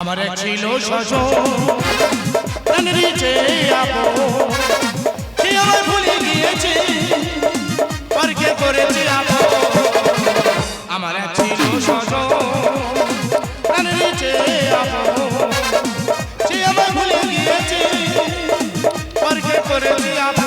আমার ছিল ভুলে গিয়েছে। পরকে করেছে আমার ছিল ভুলে গিয়েছে। পরকে করেছে আপন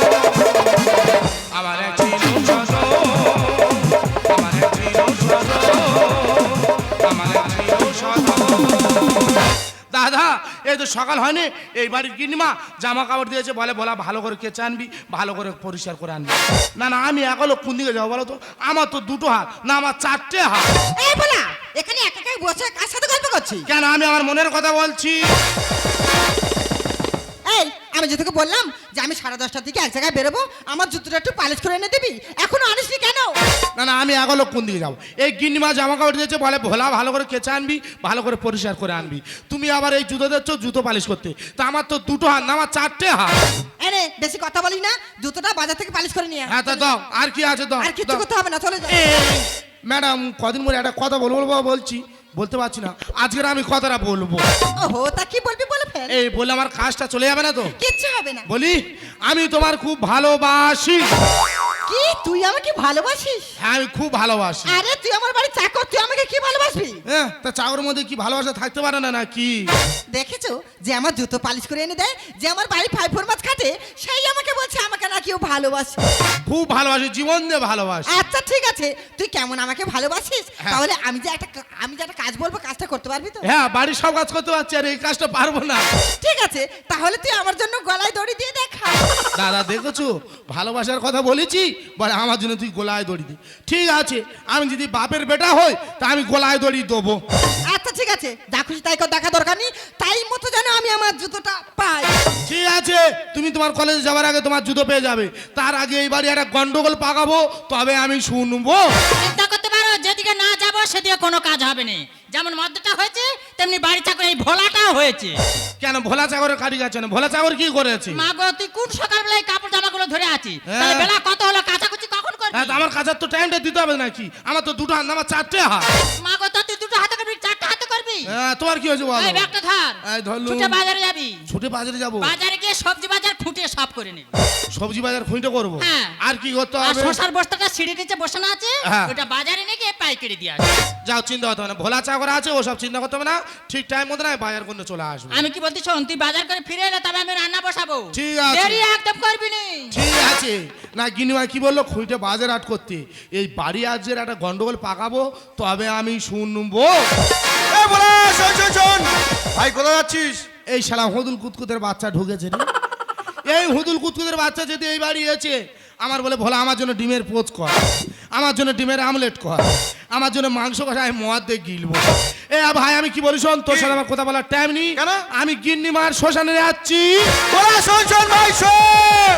এই তো সকাল হয়নি এই বাড়ির কিনিমা জামা কাপড় দিয়েছে বলে বলা ভালো করে কেচে আনবি ভালো করে পরিষ্কার করে আনবি। না না আমি এগুলো কোন দিকে যাব বলো তো? আমার তো দুটো হাত না আমার চারটে হাত। এই বলা এখানে একা একাই বসে কার সাথে গল্প করছি কেন আমি আমার মনের কথা বলছি। আমি যে তোকে বললাম যে আমি সাড়ে দশটার দিকে এক জায়গায় বেরোবো আমার জুতোটা একটু পালিশ করে এনে দিবি। এখনও আনিসনি কেন? না না আমি একালো কোন দিকে যাব? এই গিনিমা জামা কাপড় দিয়েছে বলে ভোলা ভালো করে কেচে আনবি ভালো করে পরিষ্কার করে আনবি। তুমি আবার এই জুতো দিচ্ছ জুতো পালিশ করতে। তা আমার তো দুটো হাত না আমার চারটে হাত। এনে বেশি কথা বলি না জুতোটা বাজার থেকে পালিশ করে নিয়ে হ্যাঁ তা দাও আর কি আছে দাও আর কিছু। করতে হবে না চলে যা। ম্যাডাম কদিন পরে একটা কথা বলব বলছি। বলতে পারছি না। আজকের আমি কথাটা বলব। ওহো তা কি বলবি বলে ফেল? এই বলে আমার কাজটা চলে যাবে না তো? কিচ্ছু হবে না। বলি আমি তোমার খুব ভালোবাসি। কি? তুই আমাকে ভালোবাসিস? হ্যাঁ আমি খুব ভালোবাসি। আরে তুই আমার বাড়ি চাকর তুই আমাকে কি ভালোবাসবি? হ্যাঁ তা চাকর মধ্যে কি ভালোবাসা থাকতে পারে না নাকি? দেখেছ যে আমার জুতো পালিশ করে এনে দেয়? যে আমার বাড়ি ফাইভ ফোর মাছ খাটে সেই আমাকে বলছে আমাকে না কেউ ভালোবাসে। খুব ভালোবাসি জীবন দিয়ে ভালোবাসি। আচ্ছা ঠিক আছে। তুই কেমন আমাকে ভালোবাসিস? হ্যাঁ। তাহলে আমি যে একটা আমি যে একটা কাজ বলব কাজটা করতে পারবি তো? হ্যাঁ বাড়ির সব কাজ করতে পারছি আর এই কাজটা পারব না। ঠিক আছে তাহলে তুই আমার জন্য গলায় দড়ি দিয়ে দেখা। দাদা দেখেছ? ভালোবাসার কথা বলেছি বলে আমার জন্য তুই গলায় দড়ি দি। ঠিক আছে আমি যদি বাপের বেটা হই তা আমি গলায় দড়ি দেবো। আচ্ছা ঠিক আছে। যা খুশি তাই দেখা দরকার নেই। তাই মতো যেন আমি আমার জুতোটা পাই। ঠিক আছে তুমি তোমার কলেজে যাওয়ার আগে তোমার জুতো পেয়ে যাবে। তার আগে এই বাড়ি একটা গন্ডগোল পাকাবো তবে আমি শুনব। চিন্তা করতে পারো যেদিকে না যাব সেদিকে কোনো কাজ হবে না। যেমন মদ্যটা হয়েছে তেমনি বাড়ি চাকরি এই ভোলাটাও হয়েছে। কেন ভোলা চাকরের কাটি যাচ্ছে না? ভোলা চাকর কি করেছে? মা গো তুই কোন সকালবেলায় কাপড় জামাগুলো ধরে আছিস? হ্যাঁ। তাহলে বেলা কত হলো কাচাকুচি কখন করবি? হ্যাঁ আমার কাজের তো টাইমটা দিতে হবে নাকি? আমার তো দুটো হাত আমার চারটে হাত। মা গো করবি হ্যাঁ তোমার কি হয়েছে বলো? এই ব্যাগটা ধর। এই ধরলুম। ছুটে বাজারে যাবি? ছুটে বাজারে যাব? বাজারে গিয়ে সবজি বাজার খুঁটিয়ে সব করে নিবি সবজি বাজার খুঁজতে করব? হ্যাঁ। আর কি করতে হবে? শশার বস্তাটা সিঁড়ি নিচে বসানো আছে হ্যাঁ। ওটা বাজারে নিয়ে গিয়ে পাইকারি দিয়ে আসবি। যাও চিন্তা করতে হবে না। ভোলা চাকর আছে ওসব চিন্তা করতে হবে না। ঠিক টাইম মতো না বাজার করতে চলে আসবে। আমি কি বলতে শোন তুই বাজার করে ফিরে এলে তবে আমি রান্না বসাবো। ঠিক আছে। দেরি একদম করবি নি। ঠিক আছে। না গিনিমা কি বলল? খুঁটে বাজার আট করতে। এই বাড়ি আজের একটা গন্ডগোল পাকাবো তবে আমি শুনব। বলা শোন শোন শোন ভাই কোথায় যাচ্ছিস? এই শালা হুদুল কুতকুতের বাচ্চা ঢুকেছে এই হুদুল কুতকুতের বাচ্চা যদি এই বাড়ি এসে আমার বলে ভোলা আমার জন্য ডিমের পোচ কর আমার জন্য ডিমের আমলেট কর আমার জন্য মাংস কষা আমি মদ দিয়ে গিলবো। এ ভাই আমি কি বলি শোন? তোর সাথে আমার কথা বলার টাইম নেই। কেন? আমি গিন্নি মার শ্মশানে যাচ্ছি। বলা শোন শোন ভাই শোন।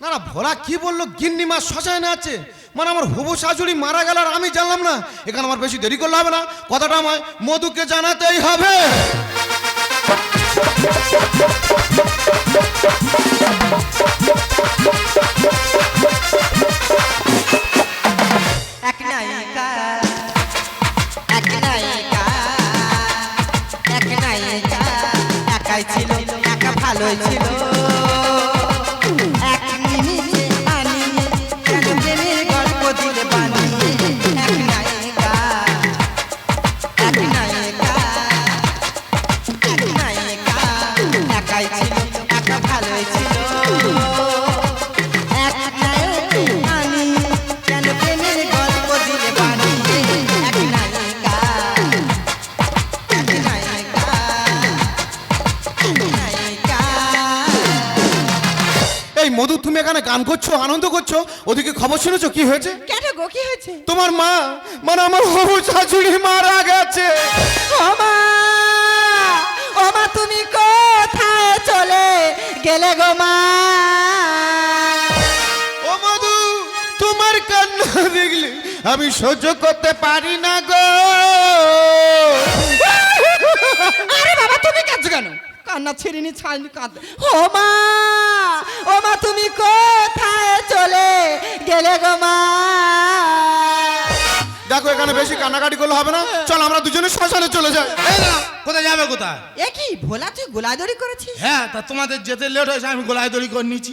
না না ভোলা কি বলল? গিন্নি মা শ্মশানে আছে। মানে আমার হবু শাশুড়ি মারা গেল আর আমি জানলাম না। এখানে আমার বেশি দেরি করলে হবে না। কথাটা আমায় মধুকে জানাতেই হবে। এক ছিল, একা ছিল। এখানে গান করছ আনন্দ করছ ওদিকে খবর শুনেছো কি হয়েছে? কেন গো কি হয়েছে? তোমার মা মানে আমার হবু শাশুড়ি মারা গেছে। ওমা ওমা তুমি কোথায় চলে গেলে গো মা? ও মধু তোমার কান্না দেখলে আমি সহ্য করতে পারি না গো। আরে বাবা তুমি কাঁদছো কেন? কান্না ছেড়িনি ছাড়িনি কাঁদ ও মা! ও মা তুমি কোথায় চলে গেলে গো মা? দেখো এখানে বেশি কান্নাকাটি করলে হবে না। চল আমরা দুজনে শ্মশানে চলে যাই। এই না কোথায় যাবে কোথায়? এ কি ভোলা তুই গোলাদড়ি করেছিস? হ্যাঁ তা তোমাদের যেতে লেট হয়েছে আমি গোলায় দড়ি করে নিচ্ছি।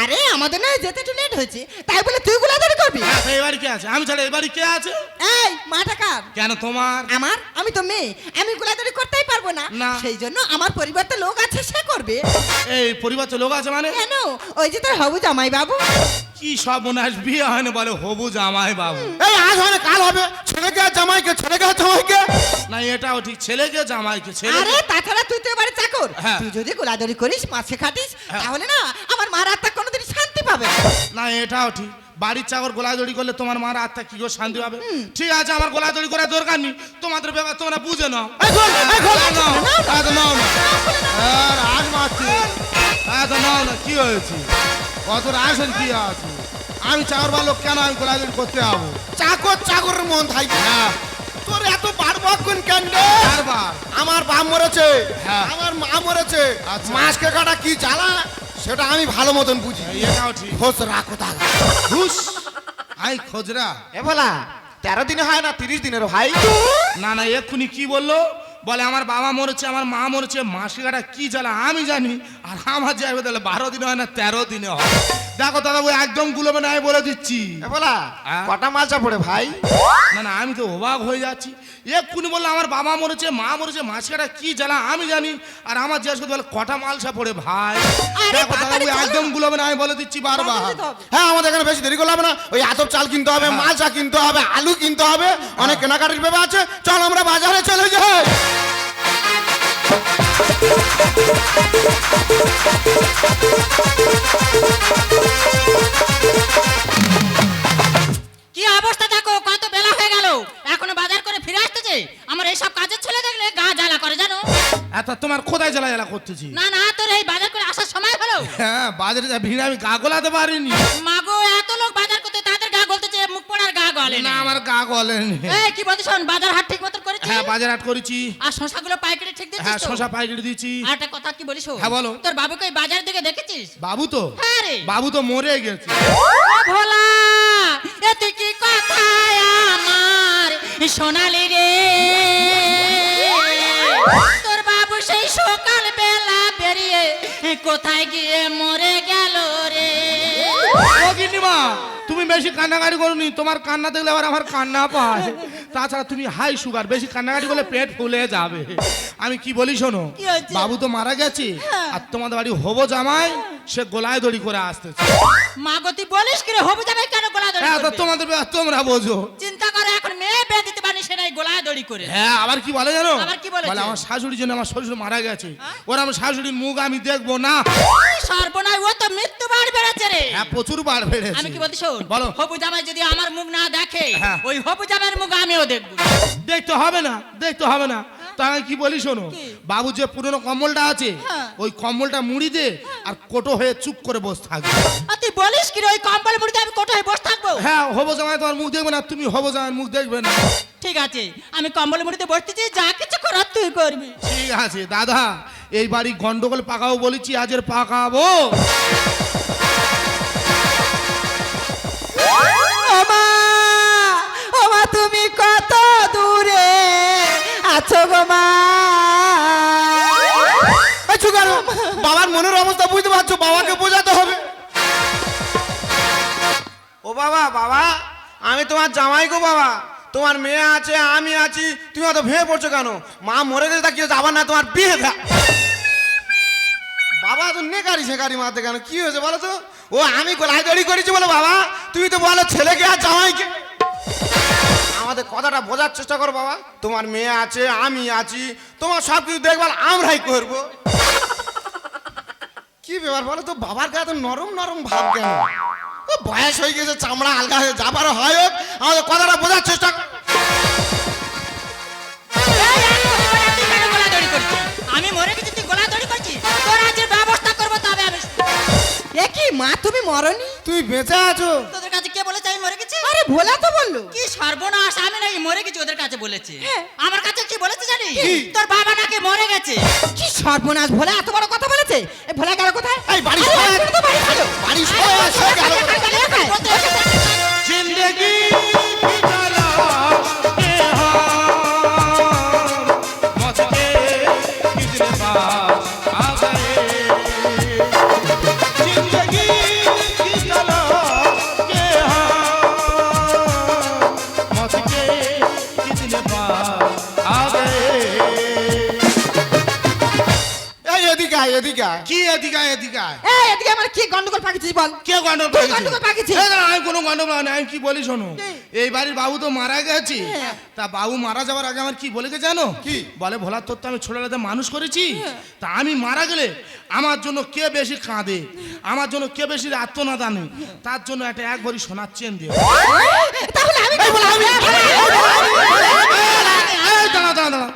আরে আমাদের না যেতে একটু লেট হয়েছে। তাই বলে তুই গোলাদড়ি করবি? হ্যাঁ তো এবারে কে আছে? আমি ছাড়া এবারে কে আছে? এই মাটা কার কেন তোমার? আমার? আমি তো মেয়ে। আমি গোলাদড়ি করতেই পারব না। না। সেই জন্য আমার পরিবারতে লোক আছে সে করবে। এই পরিবার তো লোক আছে মানে? কেন? ওই যে তোর হবু জামাই বাবু কি সব মনে আস বিয়ে হয় না বলে হবু জামাই বাবু এই আজ হয় না কাল হবে ছেলেকে আর জামাইকে ছেলেকে আর জামাইকে না এটাও ঠিক ছেলেকে জামাইকে ছেলে আরে তাছাড়া তুই তো এবারে চাকর হ্যাঁ। তুই যদি গোলাদড়ি করিস মাছে খাটিস হ্যাঁ। তাহলে না আমার মার আত্মা কোনোদিন শান্তি পাবে না। না এটাও ঠিক বাড়ির চাকর গোলায় দড়ি করলে তোমার মার আত্মা কি করে শান্তি পাবে ঠিক আছে আমার গোলায় দড়ি করার দরকার নেই তোমাদের ব্যাপার তোমরা বুঝে নাও এই খোল, এই খোল। নাও, নাও না। আর আজ মারছি হ্যাঁ তো নাও না কি হয়েছে কত রাসের কি আছে? আমি চাকর ভালো কেন আমি গোলাগুলি করতে যাব? চাকর চাকরের মন থাকবে হ্যাঁ তোর এত বাড়বক কোন? বারবার আমার বাপ মরেছে। হ্যাঁ। আমার মা মরেছে। আচ্ছা। মাছকে কাটা কি জ্বালা? সেটা আমি ভালো মতন বুঝি। খোঁজ রাখো তা ঘুষ আই খোঁজরা। এ বলা তেরো দিনে হয় না তিরিশ দিনের ভাই? না না এক্ষুনি কি বলল? বলে, আমার বাবা মরেছে, আমার মা মরেছে, মাসিকাটা কি জ্বালা? আমি জানি। আর আমার যাবে তাহলে বারো দিনে হয় না, তেরো দিনে হয়। দেখো দাদা ওই একদম গুলোবে না আমি বলে দিচ্ছি। বলা হ্যাঁ। কটা মালচা পড়ে ভাই? না না আমি তো অবাক হয়ে যাচ্ছি। এক্ষুনি বলল আমার বাবা মরেছে মা মরেছে মাসিকাটা কি জ্বালা আমি জানি। আর আমার জিজ্ঞাসা করতে বলে কটা মালসা পড়ে ভাই? দেখো দাদা ওই একদম গুলোবে না আমি বলে দিচ্ছি বারবার। হ্যাঁ আমাদের এখানে বেশি দেরি করলে হবে না। ওই আতপ চাল কিনতে হবে মালচা কিনতে হবে আলু কিনতে হবে অনেক কেনাকাটির ব্যাপার আছে। চল আমরা বাজারে চলে যাই। কি অবস্থা দেখো? কত বেলা হয়ে গেল। এখনও বাজার করে ফিরে আসতেছে? আমার এইসব কাজের ছেলে দেখলে গা জ্বালা করে জানো? এত তোমার কোথায় জ্বালা জ্বালা করতেছি? না না তোর এই বাজার করে আসার সময় হলো। হ্যাঁ বাজারে যা ভিড় আমি গা গোলাতে পারিনি। মাগো এত লোক বাজার করতে তাদের গা গলতেছে মুখ পড়ার গা গলে না আমার গা গলেনি। এই কি বলছিস বাজার হাট ঠিক মতন করেছিস? হ্যাঁ বাজার হাট করেছি। আর শশাগুলো পাইকারি ঠিক হ্যাঁ শশা পাইকারি দিয়েছি। একটা কথা কি বলিস হ্যাঁ, বলো। তোর বাবুকে ওই বাজার দিকে দেখেছিস? বাবু তো। হ্যাঁ রে। বাবু তো মরে গেছে। ভোলা এতে কি কথা আমার? সোনালি রে। তোর বাবু সেই সকাল বেলা বেরিয়ে কোথায় গিয়ে মরে গেল রে? ও গিন্নিমা তুমি বেশি কান্নাকাটি করনি। তোমার কান্না দেখলে আবার আমার কান্না পায়। তাছাড়া তুমি হাই সুগার বেশি কান্নাকাটি করলে পেট ফুলে যাবে। আমি কি বলি শোনো? বাবু তো মারা গেছে আর তোমাদের বাড়ি হব জামাই সে গোলায় দড়ি করে আসতেছে। মাগো গতি বলিস কি রে হব জামাই কেন গোলায় দড়ি হ্যাঁ তো তোমাদের তোমরা বোঝো। চিন্তা করে গোলায় দড়ি করে হ্যাঁ আবার কি বলে জানো? আবার কি? বলে আমার শাশুড়ির জন্য আমার শ্বশুর মারা গেছে। ওর আমার শাশুড়ির মুখ আমি দেখব না। সর্বনাশ ও তো মৃত্যু বাড় বেড়েছে রে। হ্যাঁ প্রচুর বার বেড়েছে। আমি কি বলতে শোন? বলো। হবু জামাই যদি আমার মুখ না দেখে হ্যাঁ। ওই হবু জামাইয়ের মুখ আমিও দেখব। দেখতে হবে না দেখতে হবে না। তা আমি কি বলি শোনো? বাবু যে পুরনো কম্বলটা আছে হ্যাঁ। ওই কম্বলটা মুড়ি দে আর কোটো হয়ে চুপ করে বসে থাকবে। আর তুই বলিস কি ওই কম্বল মুড়িতে আমি কোথায় বসে থাকব? হ্যাঁ হব জামাই তোমার মুখ দেখবে না তুমি হব জামাই মুখ দেখবে না। ঠিক আছে আমি কম্বল মুড়িতে বসতেছি যা কিছু করার তুই করবি। ঠিক আছে দাদা এই বাড়ি গন্ডগোল পাকাবো বলেছি আজের পাকাবো। বাবা বাবা, আমি তোমার জামাই গো বাবা। তোমার মেয়ে আছে, আমি আছি, তুমি অত ভেঙে পড়ছো কেন? মা মরে গেছে, তা কি হয়েছে? না, তোমার বিয়ে বাবা, তো নেকারি শেকারি মারতে কেন? কি হয়েছে বলো তো? ও, আমি গোলাই দড়ি করেছি বলো বাবা। তুমি তো বলো ছেলেকে আর জামাইকে। আমাদের কথাটা বোঝার চেষ্টা করো বাবা। তোমার মেয়ে আছে, আমি আছি। তোমার সব কিছু দেখভাল আমরাই করব। কি ব্যাপার বলো তো? বাবার গায়ে তো নরম নরম ভাব কেন? বয়স হয়ে গেছে চামড়া আলগা হয়ে যাবার হয় হোক। আমাদের কথাটা বোঝার চেষ্টা? আমি মরে গেছি তুই গোলাদড়ি করছিস? তোর আজের ব্যবস্থা করব তবে আমি এ কি মা তুমি মরনি? তুই বেঁচে আছো তোদের কাছে কে বলেছে আমি মরে গেছি আরে ভোলা তো বলল কি সর্বনাশ আমি নাকি মরে গেছি ওদের কাছে বলেছে হ্যাঁ। আমার কাছে কি বলেছে জানি তোর বাবা নাকি মরে গেছে কি সর্বনাশ ভোলা এত বড় কথা বলেছে এ ভোলা গেল কোথায় এই বাড়ি আরে, সবাই- তো বাড়ি। বাড়ি। জিন্দগি আয় কি এদিকে আয়, এদিকে আয়। এই এদিকে আমার কি গন্ডগোল বল? কে গন্ডগোল গন্ডগোল পাকিয়েছিস। না, আমি কোনো গন্ডগোল পাকিনি, আমি কি বলি শোনো? এই বাড়ির বাবু তো মারা গেছে। হ্যাঁ। তা বাবু মারা যাওয়ার আগে আমার কি বলে গেছে জানো? কি? বলে ভোলা তোর তো আমি ছোটবেলাতে মানুষ করেছি। তা আমি মারা গেলে আমার জন্য কে বেশি কাঁদে? আমার জন্য কে বেশি আত্মনাদ আনে? তার জন্য একটা এক ভরি সোনার চেন দিও। তাহলে আমি কি বলব? এই, দাঁড়াও দাঁড়াও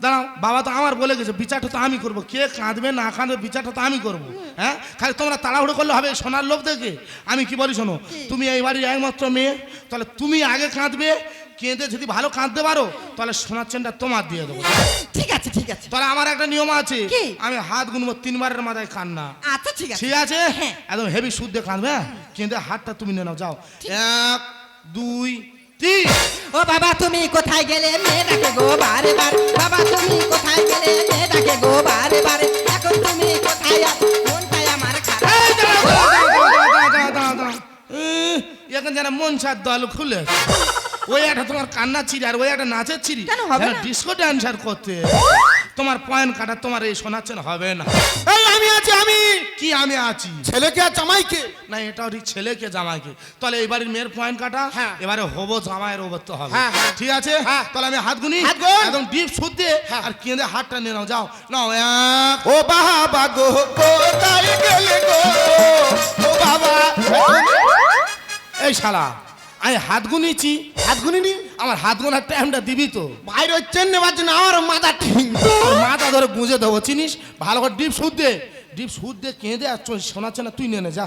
দাঁড়াও বাবা তো আমার বলে গেছে বিচারটা তো আমি করব। কে কাঁদবে না কাঁদবে বিচারটা তো আমি করব। হ্যাঁ? খালি তোমরা তাড়াহুড়ো করলে হবে সোনার লোভ দেখে। আমি কি বলি শোনো তুমি এই বাড়ির একমাত্র মেয়ে তাহলে তুমি আগে কাঁদবে কেঁদে যদি ভালো কাঁদতে পারো তাহলে সোনার চেনটা তোমার দিয়ে দেবো। ঠিক আছে ঠিক আছে। তাহলে আমার একটা নিয়ম আছে আমি হাত গুনবো তিনবারের মাথায় কান্না। আচ্ছা ঠিক আছে। ঠিক আছে? হ্যাঁ। একদম হেভি শুদ্ধে কাঁদবে হ্যাঁ? কেঁদে হাতটা তুমি নিয়ে নাও যাও। এক দুই তিন ও বাবা তুমি কোথায় গেলে মেয়ে ডাকে গো বারে বারে? বাবা তুমি কোথায় গেলে মেয়ে ডাকে গো বারে বারে? এখন তুমি কোথায় আছো? মনটাই আমার খারাপ। এখন যেন মন দল খুলে। ওই একটা তোমার কান্না ছিরি আর ওই একটা নাচের ছিরি কেন হবে না? ডিস্কো ড্যান্সার করতে। তোমার পয়েন্ট কাটা তোমার এই শোনাচ্ছেন হবে না। এই আমি আছি আমি। কি আমি আছি? ছেলেকে আর জামাইকে? না এটাও ঠিক ছেলেকে জামাইকে। তাহলে এই বাড়ির মেয়ের পয়েন্ট কাটা হ্যাঁ। এবারে হব জামাইয়ের ওবত্ত হবে। হ্যাঁ, হ্যাঁ। ঠিক আছে? হ্যাঁ। তাহলে আমি হাত গুনি একদম ডিপ শুদ্ধে হ্যাঁ। আর কেঁদে হাতটা নিয়ে নাও যাও। নাও এক। ও বাবা গো কোথায় গেলে গো? ও বাবা। এই শালা আমি হাত গুনিয়েছি হাত গুনিনি? আমার হাত গোনার টাইমটা দিবি তো। বাইরে চেন নেবার জন্য আমার মাথা ঠিক। মাথা ধরে গুঁজে দেবো চিনিস? ভালো করে ডিপ সুদ দে। ডিপ সুদ দে কেঁদে আর চল শোনাচ্ছে না তুই নেনে যা।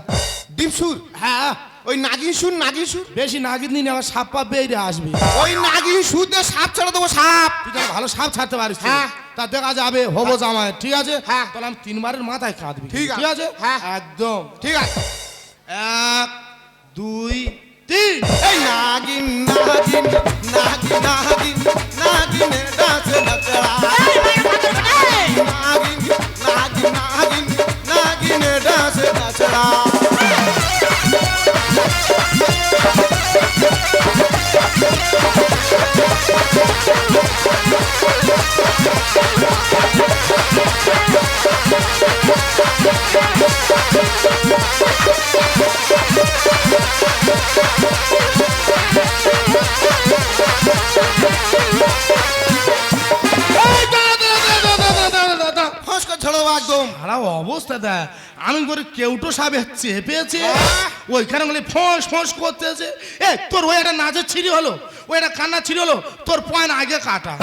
ডিপ সুর? হ্যাঁ। ওই নাগিন সুর নাগিন সুর? বেশি নাগিন নিয়ে আমার সাপ পাপ বেরিয়ে আসবি। ওই নাগিন সুর দিয়ে সাপ ছাড়া দেবো সাপ। তুই যেন ভালো সাপ ছাড়তে পারিস হ্যাঁ। তা দেখা যাবে হব জামাই ঠিক আছে? হ্যাঁ। তাহলে আমি তিনবারের মাথায় ঠিক আছে। ঠিক আছে? হ্যাঁ। একদম। ঠিক আছে। এক দুই এই নাগিন নাগিন নাগিন নাগিন নাগিন ডান্স নাচড়া নাগিন নাগিন নাগিন নাগিন ডান্স নাচড়া এই একদম। সারা অবস্থা দেখ আমি করে কেউটো সাবে চেপেছে! ওইখানে বলে ফোঁস ফোঁস করতেছে। এ তোর ওই একটা নাচের ছিঁড়ি হলো ওই একটা কান্না ছিঁড়ি হলো তোর পয়েন্ট আগে কাটা।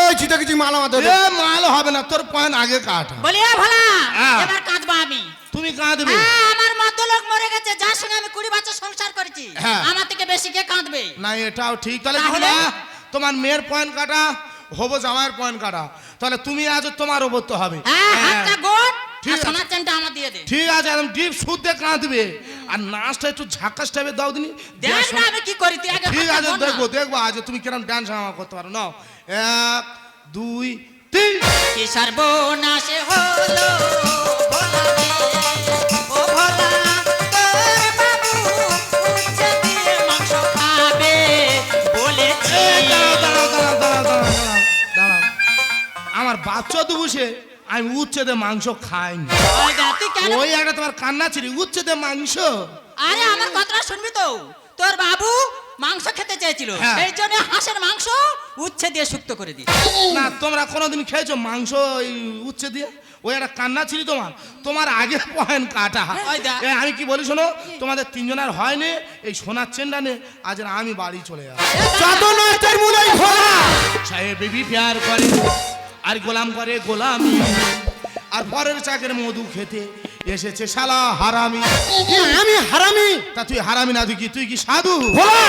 এই চিতা কিছু মালা মাথা এ মাল হবে না তোর পয়েন্ট আগে কাটা। বলি এ ভালা হ্যাঁ। এবার কাঁদবো আমি। তুমি কাঁদবে। হ্যাঁ, আমার মধ্য লোক মরে গেছে যার সঙ্গে আমি কুড়ি বছর সংসার করেছি। হ্যাঁ। আমার থেকে বেশি কে কাঁদবে? না এটাও ঠিক। তাহলে তাহলে? তোমার মেয়ের পয়েন্ট কাটা। হব জামাইয়ের পয়েন্ট কাটা। তাহলে তুমি আজ তোমার ওপর তো হবে। হ্যাঁ হ্যাঁ। ঠিক আছে। একদম ডিপ শুদ্ধে কাঁদবে। আর নাচটা একটু ঝাক্কাস টাইপের দাও দিনি। দেখ আমি কি করি তুই আগে ঠিক আছে দেখব দেখব আজ তুমি কিরম ডান্স আমার করতে পারো। নাও। এক দুই তিন। সর্বনাশে হলো? তো বসে আমি উচ্ছেদে মাংস খাইনি। ওই একটা তোমার কান্না ছিল উচ্ছেদে মাংস। আরে আমার কথাটা শুনবি তো? তোর বাবু মাংস খেতে চেয়েছিল হ্যাঁ। সেই জন্য হাঁসের মাংস উচ্ছে দিয়ে শুক্ত করে দিই না তোমরা কোনোদিন খেয়েছো মাংস ওই উচ্ছে দিয়ে? ওই একটা কান্না ছিল তোমার। তোমার আগে পয়েন্ট কাটা। এ, আমি কি বলি শোনো তোমাদের তিনজনের হয়নি এই সোনার চেনটা নে আজ আমি বাড়ি চলে যাব। সাহেব বিবি প্যার করে। আর গোলাম করে গোলামি। আর পরের চাকের মধু খেতে এসেছে শালা হারামি। আমি হারামি। তা তুই হারামি না তুই কি তুই কি সাধু? ঘোড়া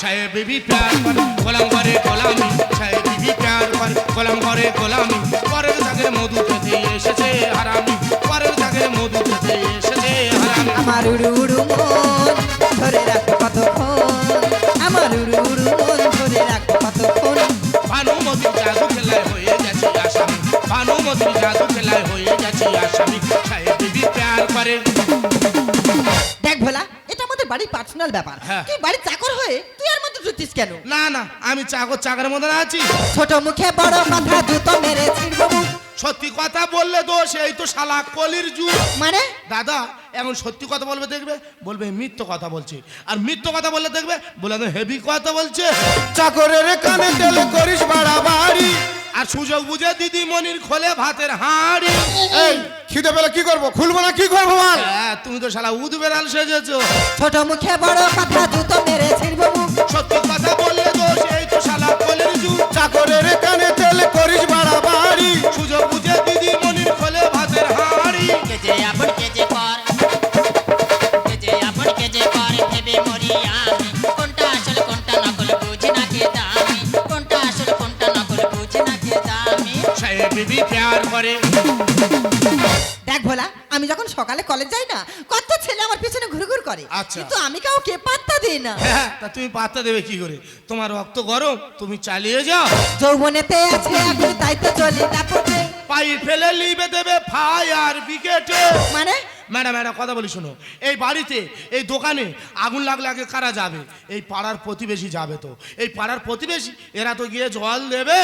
সাহেব বিবি প্যার করে গোলাম করে গোলামি। সাহেব বিবি প্যার করে গোলাম করে গোলামি। পরের চাকের মধু খেতে এসেছে হারামি। পরের চাকের মধু খেতে এসেছে হারামি। আমার উড়ু উড়ু মন ধরে রাখো কতক্ষণ? আমার উড়ু উড়ু মন ধরে রাখো কতক্ষণ? ভানুমতির জাদু খেলায় হয়ে আসামি জাদু খেলায় হয়ে গেছে আসামি সাহেব বিবি প্যার করে দেখ ভোলা এটা আমাদের বাড়ির পার্সোনাল ব্যাপার। হ্যাঁ। তুই বাড়ির চাকর হয়ে তুই আর মধ্যে ঢুকছিস কেন? না না আমি চাকর চাকরের মধ্যে আছি। ছোট মুখে বড় কথা জুতো মেরে ছিড়ব সত্যি কথা বললে দোষ এই তো শালা কলির যুগ। মানে? দাদা এখন সত্যি কথা বলবে দেখবে? বলবে মিথ্য কথা বলছে। আর মিথ্য কথা বললে দেখবে বলে হেভি কথা বলছে। চাকরের কানে তেল করিস বাড়াবাড়ি। আর সুযোগ বুঝে দিদি মনির খোলে ভাতের হাড়ি। এই খিদে পেলে কি করব? খুলবো না কি করব বল? হ্যাঁ, তুমি তো শালা উদ বেড়াল সেজেছো। ছোট মুখে বড় কথা জুতো মেরে ছিড়ব সত্যি কথা বললে দোষ এই তো শালা কলির যুগ। চাকরের কানে তেল করিস বাড়াবাড়ি। সুযোগ বুঝে করে দেখ ভোলা আমি যখন সকালে কলেজ যাই না কত ছেলে আমার পিছনে ঘুরে ঘুরে করে। আচ্ছা। কিন্তু আমি কাউকে পাত্তা দিই না। হ্যাঁ তা তুমি পাত্তা দেবে কি করে? তোমার রক্ত গরম তুমি চালিয়ে যাও। যৌবনেতে আছে আমি তাই তো চলি। তারপরে পাই ফেলে লিবে দেবে ফায়ার বিকেটে মানে? ম্যাডাম ম্যাডাম কথা বলি শোনো। এই বাড়িতে এই দোকানে আগুন লাগলে আগে কারা যাবে? এই পাড়ার প্রতিবেশী যাবে তো। এই পাড়ার প্রতিবেশী এরা তো গিয়ে জল দেবে।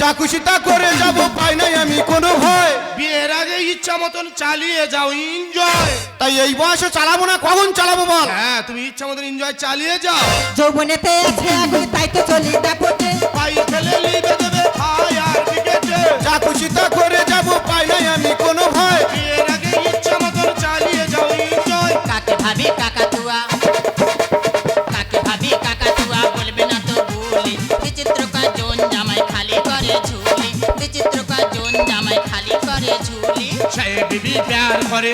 যা খুশি তা করে যাব পাই নাই আমি কোনো ভয়। বিয়ের আগে ইচ্ছা মতন চালিয়ে যাও এনজয় তাই এই বয়সে চালাবো না কখন চালাবো বল? হ্যাঁ তুমি ইচ্ছা মতন এনজয় চালিয়ে যাও। যৌবনেতে আছে আগুন তাই তো চলি তারপরে পাই ফেলে লিবে দেবে ফায়ার বিকেটে যা খুশি তা করে যাব পাই নাই আমি কোনো ভয়। বিয়ের আগে ইচ্ছা মতন চালিয়ে যাও এনজয় কাকে ভাবি কাকাতুয়া? কাকে ভাবি কাকাতুয়া? বলবে না তো ভুলি। বিচিত্র কাজন জামাই খালি করে ঝুলি। বিচিত্র কাজন জামাই খালি করে ঝুলি। সে বিবি প্যার করে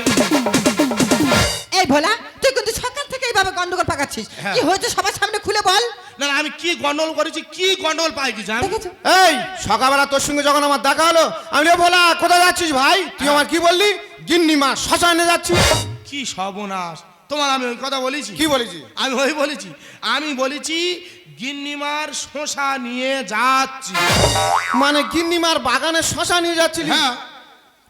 এই ভোলা তুই কিন্তু সকাল থেকে এইভাবে গন্ডগোল পাকাচ্ছিস হ্যাঁ। কি হয়েছে সবার সামনে খুলে বল। না না, আমি কি গন্ডল করেছি কি গন্ডল পাই কি জান এই সকালবেলা তোর সঙ্গে যখন আমার দেখা হলো আমি বলে, কোথায় যাচ্ছিস ভাই? তুই আমার কি বললি? গিন্নি মা শ্মশানে যাচ্ছি। কি সর্বনাশ। তোমার আমি ওই কথা বলেছি? কি বলেছি? আমি ওই বলেছি আমি বলেছি গিন্নিমার শোষা নিয়ে যাচ্ছি। মানে গিন্নিমার বাগানে শশা নিয়ে যাচ্ছিলি? হ্যাঁ।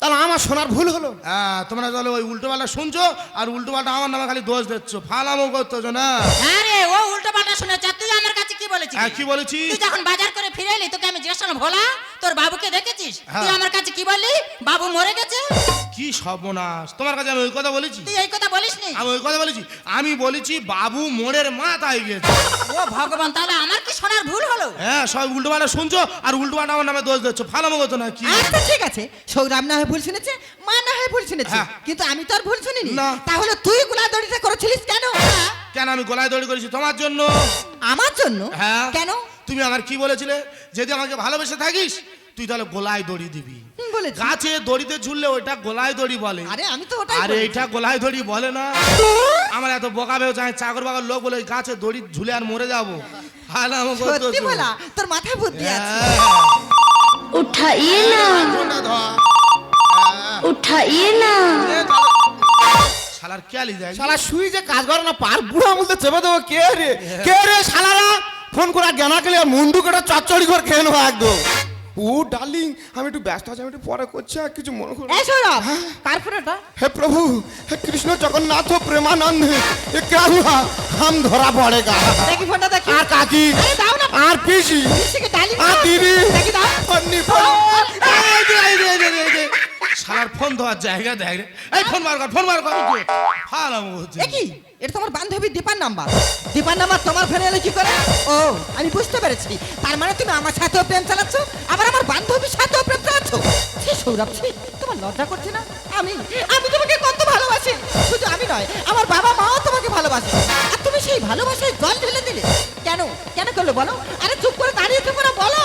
তাহলে আমার শোনার ভুল হলো? হ্যাঁ তোমরা তাহলে ওই উল্টো পাল্টা শুনছো আর উল্টো পাল্টা আমার নামে খালি দোষ দিচ্ছ। ফালামো করতেছো না হ্যাঁ রে ও উল্টো পাল্টা শুনেছে। আর তুই আমার কাছে কি বলেছিস হ্যাঁ কি বলেছি? তুই যখন বাজার করে ফিরে এলি তোকে আমি জিজ্ঞেস করলাম, ভোলা তোর বাবুকে দেখেছিস? তুই হ্যাঁ। আমার কাছে কি বললি? বাবু মরে গেছে? কি সর্বনাশ। তোমার কাছে আমি ওই কথা বলেছি? তুই এই কথা বলিস নি আমি ওই কথা বলেছি। আমি বলেছি বাবু মোড়ের মাথায় গেছে। ও ভগবান তাহলে আমার কি শোনার ভুল হলো? হ্যাঁ সব উল্টো পাল্টা শুনছো আর উল্টো পাল্টা আমার নামে দোষ দিচ্ছ। ফালামো করতো না কি আচ্ছা ঠিক আছে। সৌরভ না হয় ভুল শুনেছে? মা না হয় ভুল শুনেছে। হ্যাঁ। কিন্তু আমি তো আর ভুল শুনিনি। তাহলে তুই গোলা দড়িটা করেছিলিস কেন? হ্যাঁ। কেন আমি দড়ি করেছি তোমার জন্য? আমার জন্য? হ্যাঁ। কেন? তুমি আমার কি বলেছিলে? যদি আমাকে ভালোবেসে থাকিস তুই তাহলে গোলায় দড়ি দিবি। বলে গাছে দড়িতে ঝুললে ওইটা গোলায় দড়ি বলে। আরে আমি তো ওটাই আরে এটা গোলায় দড়ি বলে না। আমার এত বকা ভেবে যায় চাকর বাকর লোক বলে গাছে দড়ি ঝুলে আর মরে যাব। তোর মাথায় বুদ্ধি আছে। না। উঠাইয়ে না শালার কেয়ালি যায় শালা শুই যে কাজ করে না পার বুড়ো বলতে চেপে দেবো কে রে? কে রে শালারা? ফোন করে গেনা কেলে মুন্ডু কেটে চচ্চড়ি করে খেয়ে নেব একদম। ও ডার্লিং আমি একটু ব্যস্ত আছি আমি একটু পরে করছি আর কিছু মনে করো হ্যাঁ? তারপরে হে প্রভু হে কৃষ্ণ জগন্নাথ প্রেমানন্দ এ কাহুয়া হাম ধরা পড়ে গা দেখি ফোনটা দেখি। আর কাকি দাও না। আর পিসি পিসিকে ডার্লিং আর দিদি দেখি দাও। ফন্নি ফন্নি শালার ফোন দেওয়ার জায়গা দেয় রে। এই, ফোন বার কর, ফোন বার কর হচ্ছে কি এটা তোমার বান্ধবী দীপার নাম্বার। দীপার নাম্বার তোমার ফোনে এলো কি করে? ও, আমি বুঝতে পেরেছি। তার মানে তুমি আমার সাথেও প্রেম চালাচ্ছ, আবার আমার বান্ধবীর সাথেও প্রেম চালাচ্ছ? ছি, সৌরভ তোমার লজ্জা করছে না? আমি আমি তোমাকে কত ভালোবাসি। শুধু আমি নয়, আমার বাবা মাও তোমাকে ভালোবাসে। আর তুমি সেই ভালোবাসায় জল ঢেলে দিলে। কেন? কেন করল বলো? আরে চুপ করে দাঁড়িয়ে থেকো না, বলো।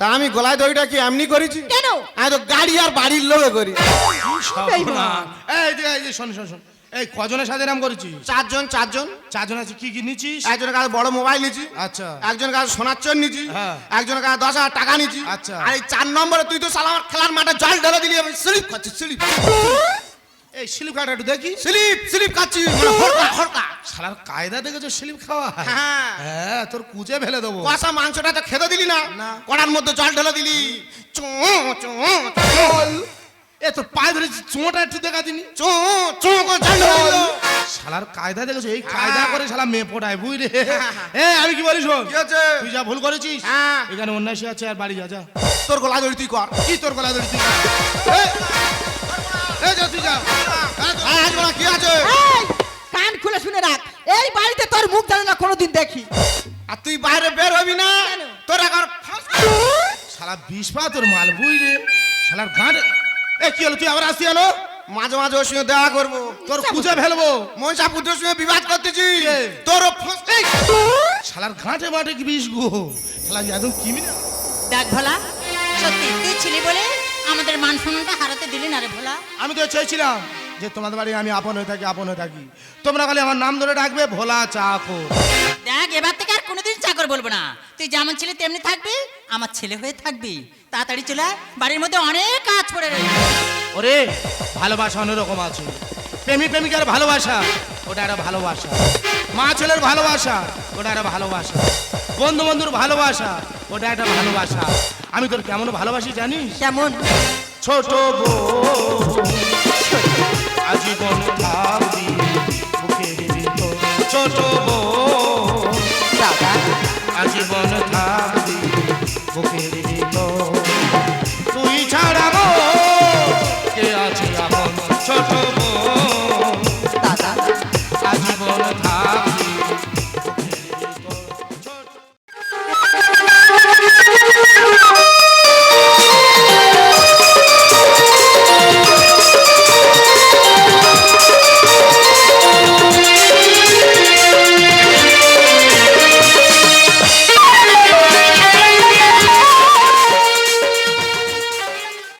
তা আমি গলায় দড়িটা কি এমনি করেছি? কেন? আমি তো গাড়ি আর বাড়ির লোভে করি। এই যে এই যে শোন শোন শোন। এই কজনের সাথে এরম করেছি চারজন চারজন। চারজন আছে কি কি নিচ্ছিস? একজনের কাছে বড় মোবাইল নিচ্ছি। আচ্ছা। একজনের কাছে সোনার চোর নিচ্ছি। হ্যাঁ। একজনের কাছে দশ হাজার টাকা নিচ্ছি। আচ্ছা। আর এই চার নম্বরে তুই তো সালা আমার খেলার মাঠে জল ঢেলে দিলি আমি স্লিপ খাচ্ছি স্লিপ এই স্লিপ একটু দেখি। স্লিপ স্লিপ খাচ্ছি। হরকা হরকা শালার কায়দা দেখেছ স্লিপ খাওয়া? হ্যাঁ। হ্যাঁ। তোর কুচে ফেলে দেবো। কষা মাংসটা তো খেতে দিলি না। কড়ার মধ্যে জল ঢেলে দিলি। চো চো এ তোর পায়ে ধরে চোঁটা একটু দেখা দিনি? চো চো। শালার কায়দা দেখেছ? এই কায়দা করে শালা মেয়ে পড়ায় বুঝ রে এ আমি কি বলি শোন? তুই যা ভুল করেছিস হ্যাঁ। এখানে অন্যায় আছে আর বাড়ি যা যা। তোর গলা ধরি তুই কর। কি তোর গলা ধরি তুই এই, এই যা তুই যা। হ্যাঁ আজ কি আছে? কান খুলে শুনে রাখ। এই বাড়িতে তোর মুখ জানে না কোনোদিন দেখি। আর তুই বাইরে বের হবি না? তোর এখন শালা বিষ পা তোর মাল বুঝ রে। শালার গাঁট এ কি হলো? তুই আবার আসি হলো মাঝে মাঝে ওর সঙ্গে দেখা করব। তোর খুঁজে ফেলব। মনসা পুত্রের সঙ্গে বিবাদ করতেছি। তোর শালার ঘাটে মাঠে কি বিষ গো? শালা একদম কিমি না দেখ ভোলা সত্যি তুই ছিলি বলে আমাদের মান সম্মানটা হারাতে দিলি না রে ভোলা। আমি তো চেয়েছিলাম যে তোমাদের বাড়ি আমি আপন হয়ে থাকি আপন হয়ে থাকি। তোমরা খালি আমার নাম ধরে ডাকবে ভোলা চাকো দেখ এবার থেকে আর কোনোদিন চাকর বলব না। তুই যেমন ছেলে তেমনি থাকবি আমার ছেলে হয়ে থাকবি। তাড়াতাড়ি চলে আয়, বাড়ির মধ্যে অনেক কাজ পড়ে রয়েছে ওরে ভালোবাসা অন্যরকম আছে। প্রেমিক প্রেমিকার ভালোবাসা ওটা একটা ভালোবাসা। মা ছেলের ভালোবাসা ওটা একটা ভালোবাসা। বন্ধু বন্ধুর ভালোবাসা ওটা একটা ভালোবাসা। আমি তোর কেমন ভালোবাসি জানিস? কেমন? ছোট আজীবন ভিতর ছোট আজীবন থাকবি বুকের